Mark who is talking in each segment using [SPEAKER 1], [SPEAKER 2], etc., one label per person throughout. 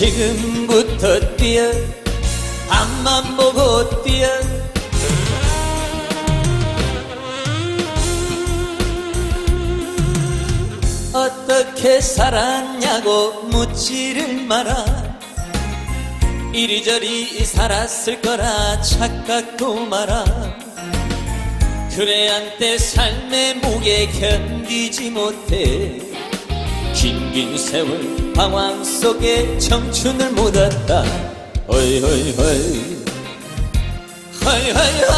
[SPEAKER 1] 지금부터 뛰어. 앞만 보고 뛰어. 어떻게 살았냐고 묻지를 마라. 이리저리 살았을 거라 착각도 마라. 그래 한때 삶의 무게 견디지 못해 긴긴 세월 방황 속에 청춘을 묻었다. 허이 허이 허이. 허이 허이 허이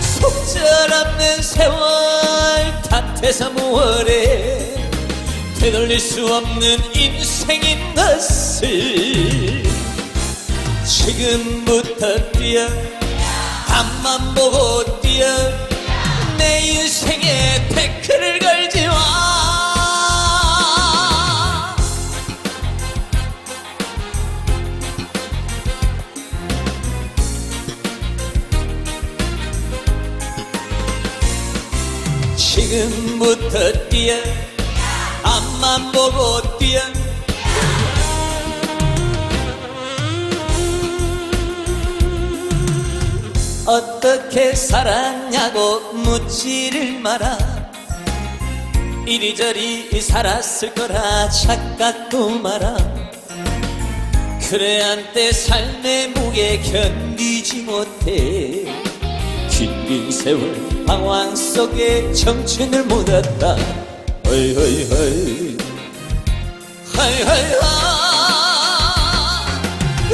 [SPEAKER 1] 속절없는 세월 탓해서 무얼해? 되돌릴 수 없는 인생인 것을 지금부터 뛰어 앞만 보고 뛰어 내 인생에 지금부터 뛰어. 앞만 보고 뛰어. 어떻게 살았냐고 묻지를 마라. 이리저리 살았을 거라 착각도 마라. 그래 한때 삶의 무게 견디지 못해 긴긴 세월 방황 속에 청춘을 묻었다. 허이 허이 허이 허이 허이 허이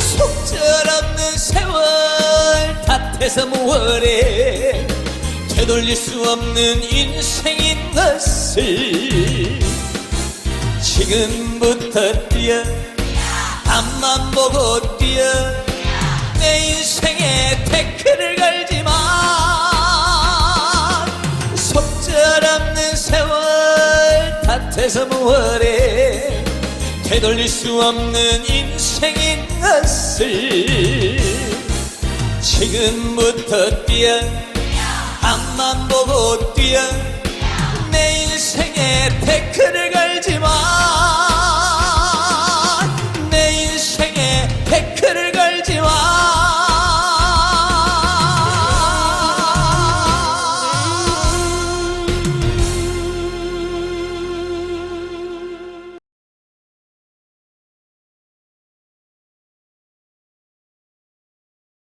[SPEAKER 1] 속절없는 세월 탓해서 무얼해 되돌릴 수 없는 인생인 것을 지금부터 뛰어 앞만 보고 뛰어 속절없는 세월 탓해서 무얼해 되돌릴 수 없는 인생인 것을 지금부터 뛰어 앞만 보고 뛰어 내 걸지 마